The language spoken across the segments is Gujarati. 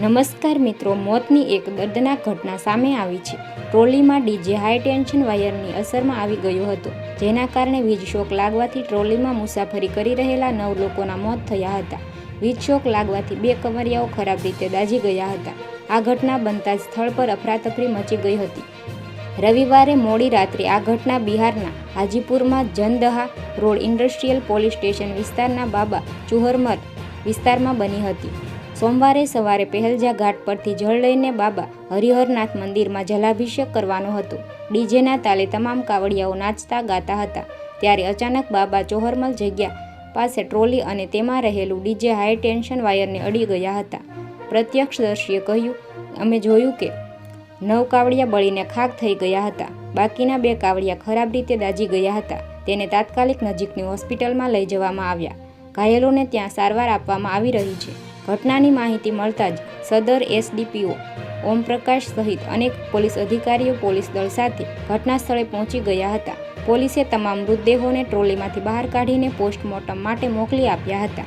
નમસ્કાર મિત્રો, મોતની એક દર્દનાક ઘટના સામે આવી છે. ટ્રોલીમાં ડીજે હાઈ ટેન્શન વાયરની અસરમાં આવી ગયો હતો, જેના કારણે વીજ શોક લાગવાથી ટ્રોલીમાં મુસાફરી કરી રહેલા નવ લોકોના મોત થયા હતા. વીજ શોક લાગવાથી બે કમરિયાઓ ખરાબ રીતે દાઝી ગયા હતા. આ ઘટના બનતા જ સ્થળ પર અફરાતફરી મચી ગઈ હતી. રવિવારે મોડી રાત્રે આ ઘટના બિહારના હાજીપુરમાં Jandaha road industrial police station વિસ્તારના બાબા ચુહરમર વિસ્તારમાં બની હતી. સોમવારે સવારે પહેલજા ઘાટ પરથી જળ લઈને બાબા હરિહરનાથ મંદિરમાં જલાભિષેક કરવાનો હતો. ડીજેના તાલે તમામ કાવડિયાઓ નાચતા, ગાતા હતા. ત્યારે અચાનક બાબા ચોહરમલ જગ્યા પાસે ટ્રોલી અને તેમાં રહેલું ડીજે હાઈ ટેન્શન વાયરને અડી ગયા હતા. પ્રત્યક્ષદર્શીએ કહ્યું, અમે જોયું કે નવ કાવડિયા બળીને ખાક થઈ ગયા હતા. બાકીના બે કાવડિયા ખરાબ રીતે દાજી ગયા હતા. તેને તાત્કાલિક નજીકની હોસ્પિટલમાં લઈ જવામાં આવ્યા. ઘાયલોને ત્યાં સારવાર આપવામાં આવી રહી છે. ઘટનાની માહિતી મળતા જ સદર એસડીપીઓ, ઓમપ્રકાશ સહિત અનેક પોલીસ અધિકારીઓ પોલીસ દળ સાથે ઘટના સ્થળે પહોંચી ગયા હતા. પોલીસે તમામ મૃતદેહોને ટ્રોલીમાંથી બહાર કાઢીને પોસ્ટમોર્ટમ માટે મોકલી આપ્યા હતા.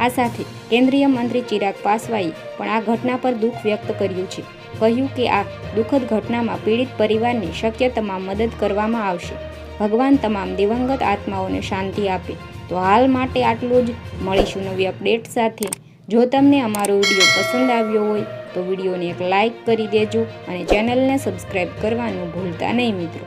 આ સાથે કેન્દ્રીય મંત્રી ચિરાગ પાસવાએ પણ આ ઘટના પર દુઃખ વ્યક્ત કર્યું છે. કહ્યું કે આ દુઃખદ ઘટનામાં પીડિત પરિવારની શક્ય તમામ મદદ કરવામાં આવશે. ભગવાન તમામ દિવંગત આત્માઓને શાંતિ આપે. તો હાલ માટે આટલું જ. મળીશું નવી અપડેટ સાથે. જો તમને અમારો વીડિયો પસંદ આવ્યો હોય, તો વિડીયોને એક લાઇક કરી દેજો અને ચેનલને સબસ્ક્રાઈબ કરવાનું ભૂલતા નહીં મિત્રો.